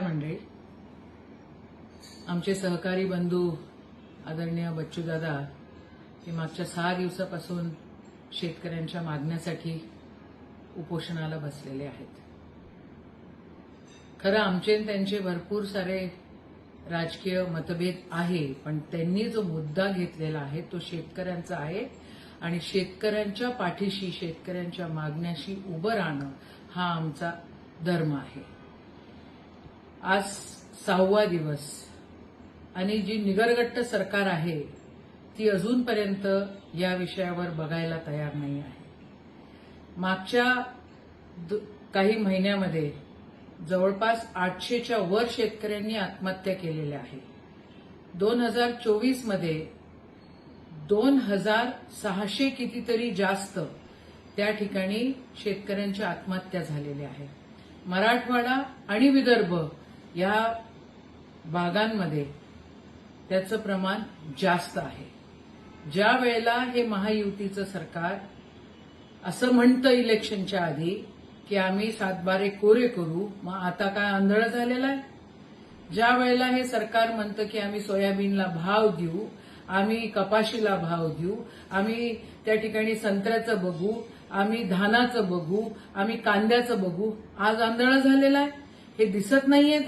नमस्कार मंडळी आमचे सहकारी बंधू आदरणीय बच्चूदादा हे मागच्या सहा दिवसापासून शेतकऱ्यांच्या मागण्यासाठी उपोषणाला बसलेले आहेत. खरं आमचे त्यांचे भरपूर सारे राजकीय मतभेद आहे पण त्यांनी जो मुद्दा घेतलेला आहे तो शेतकऱ्यांचा आहे आणि शेतकऱ्यांच्या पाठीशी शेतकऱ्यांच्या मागण्याशी उभं राहणं हा आमचा धर्म आहे. आज सहावा दिवस. आणि जी निगरगट्ट सरकार आहे ती अजूनपर्यंत या विषयावर बघायला तयार नाही आहे. मागच्या द- काही महिन्यामध्ये जवळपास आठशेच्या वर शेतकऱ्यांनी आत्महत्या केलेल्या आहे दोन हजार चोवीसमध्ये दोन हजार सहाशे कितीतरी जास्त त्या ठिकाणी शेतकऱ्यांच्या आत्महत्या झालेल्या आहेत. मराठवाडा आणि विदर्भ या भागांमध्ये त्याचं प्रमाण जास्त आहे. ज्या वेळेला हे महायुतीचं सरकार असं म्हणतं इलेक्शनच्या आधी की आम्ही सातबारे कोरे करू मग आता काय आंधळ झालेला आहे? ज्या वेळेला हे सरकार म्हणतं की आम्ही सोयाबीनला भाव देऊ आम्ही कपाशीला भाव देऊ आम्ही त्या ठिकाणी संत्र्याचं बघू आम्ही धानाचं बघू आम्ही कांद्याचं बघू आज आंधळ झालेलं आहे? हे दिसत नाहीये